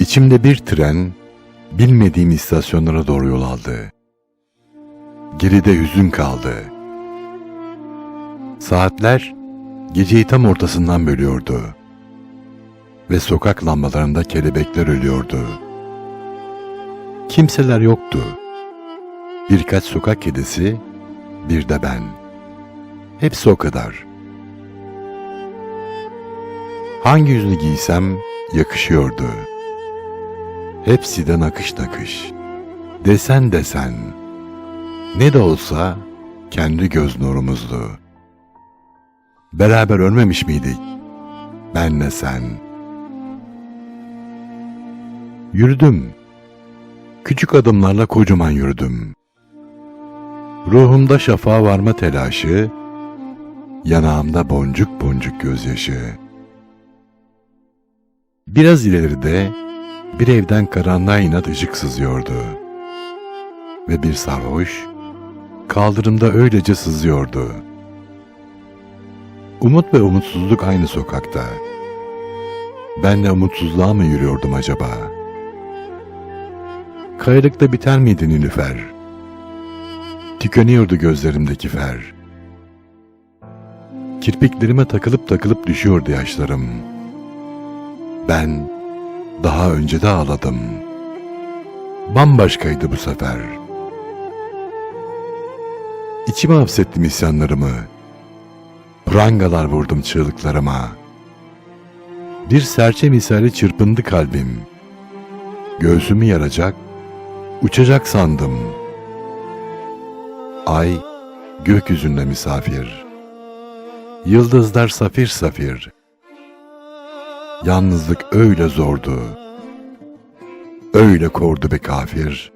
İçimde bir tren bilmediğim istasyonlara doğru yol aldı. Geride hüzün kaldı. Saatler geceyi tam ortasından bölüyordu. Ve sokak lambalarında kelebekler ölüyordu. Kimseler yoktu. Birkaç sokak kedisi, bir de ben. Hepsi o kadar. Hangi yüzünü giysem yakışıyordu. Hepsi de nakış nakış. Desen desen. Ne de olsa kendi göz nurumuzdu. Beraber ölmemiş miydik? Benle sen. Yürüdüm. Küçük adımlarla kocaman yürüdüm. Ruhumda şafağa varma telaşı, yanağımda boncuk boncuk gözyaşı. Biraz ileride bir evden karanlığa inat ışık sızıyordu. Ve bir sarhoş kaldırımda öylece sızıyordu. Umut ve umutsuzluk aynı sokakta. Ben de umutsuzluğa mı yürüyordum acaba? Kayalıkta biter miydi Nilüfer? Tükeniyordu gözlerimdeki fer. Kirpiklerime takılıp takılıp düşüyordu yaşlarım. Ben daha önce de ağladım. Bambaşkaydı bu sefer. İçime hapsettim isyanlarımı. Prangalar vurdum çığlıklarıma. Bir serçe misali çırpındı kalbim. Göğsümü yaracak, uçacak sandım. Ay gökyüzünde misafir. Yıldızlar safir safir. Yalnızlık öyle zordu. Öyle kordu be kafir.